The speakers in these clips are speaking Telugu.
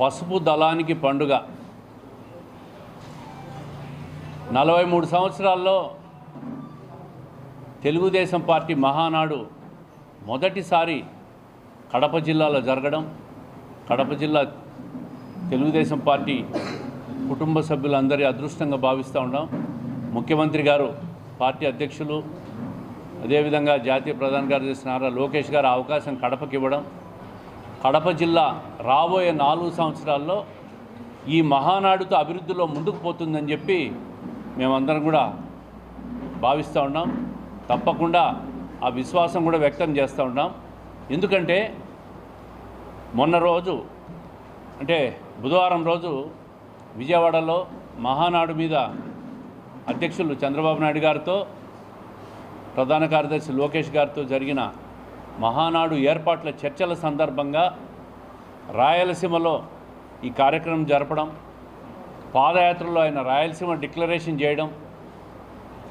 పసుపు దళానికి పండుగ. నలభై మూడు సంవత్సరాల్లో తెలుగుదేశం పార్టీ మహానాడు మొదటిసారి కడప జిల్లాలో జరగడం. కడప జిల్లా తెలుగుదేశం పార్టీ కుటుంబ సభ్యులందరి అదృష్టంగా భావిస్తూ ఉన్నాం. ముఖ్యమంత్రి గారు పార్టీ అధ్యక్షులు అదేవిధంగా జాతీయ ప్రధాన కార్యదర్శి నారా లోకేష్ గారు అవకాశం కడపకి ఇవ్వడం. కడప జిల్లా రాబోయే నాలుగు సంవత్సరాల్లో ఈ మహానాడుతో అభివృద్ధిలో ముందుకు పోతుందని చెప్పి మేమందరం కూడా భావిస్తూ ఉన్నాం. తప్పకుండా ఆ విశ్వాసం కూడా వ్యక్తం చేస్తూ ఉన్నాం. ఎందుకంటే మొన్న రోజు అంటే బుధవారం రోజు విజయవాడలో మహానాడు మీద అధ్యక్షులు చంద్రబాబు నాయుడు గారితో ప్రధాన కార్యదర్శి లోకేష్ గారితో జరిగిన మహానాడు ఏర్పాట్ల చర్చల సందర్భంగా రాయలసీమలో ఈ కార్యక్రమం జరపడం పాదయాత్రలో ఆయన రాయలసీమ డిక్లరేషన్ చేయడం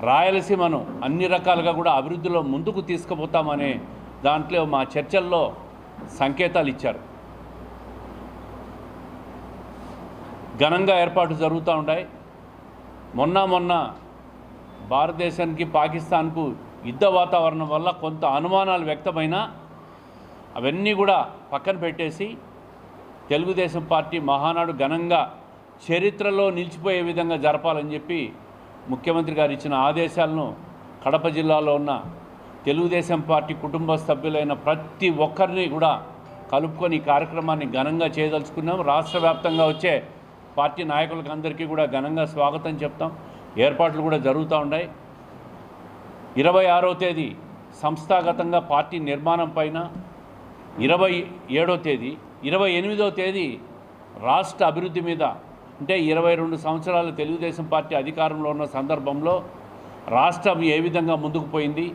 రాయలసీమను అన్ని రకాలుగా కూడా అభివృద్ధిలో ముందుకు తీసుకుపోతామనే దాంట్లో మా చర్చల్లో సంకేతాలు ఇచ్చారు. ఘనంగా ఏర్పాటు జరుగుతూ ఉన్నాయి మొన్న మొన్న భారతదేశానికి పాకిస్తాన్కు యుద్ధ వాతావరణం వల్ల కొంత అనుమానాలు వ్యక్తమైనా అవన్నీ కూడా పక్కన పెట్టేసి తెలుగుదేశం పార్టీ మహానాడు ఘనంగా చరిత్రలో నిలిచిపోయే విధంగా జరపాలని చెప్పి ముఖ్యమంత్రి గారు ఇచ్చిన ఆదేశాలను కడప జిల్లాలో ఉన్న తెలుగుదేశం పార్టీ కుటుంబ సభ్యులైన ప్రతి ఒక్కరిని కూడా కలుపుకొని ఈ కార్యక్రమాన్ని ఘనంగా చేయదలుచుకున్నాం. రాష్ట్ర వ్యాప్తంగా వచ్చే పార్టీ నాయకులకు అందరికీ కూడా ఘనంగా స్వాగతం చెప్తాం. ఏర్పాట్లు కూడా జరుగుతూ ఉన్నాయి. ఇరవై ఆరో తేదీ సంస్థాగతంగా పార్టీ నిర్మాణం పైన ఇరవై ఏడో తేదీ ఇరవై ఎనిమిదో తేదీ రాష్ట్ర అభివృద్ధి మీద అంటే ఇరవై రెండు సంవత్సరాలు తెలుగుదేశం పార్టీ అధికారంలో ఉన్న సందర్భంలో రాష్ట్రం ఏ విధంగా ముందుకు పోయింది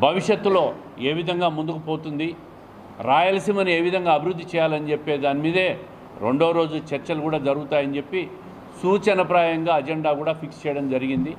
భవిష్యత్తులో ఏ విధంగా ముందుకు పోతుంది రాయలసీమను ఏ విధంగా అభివృద్ధి చేయాలని చెప్పే దాని మీదే రెండో రోజు చర్చలు కూడా జరుగుతాయని చెప్పి సూచనప్రాయంగా అజెండా కూడా ఫిక్స్ చేయడం జరిగింది.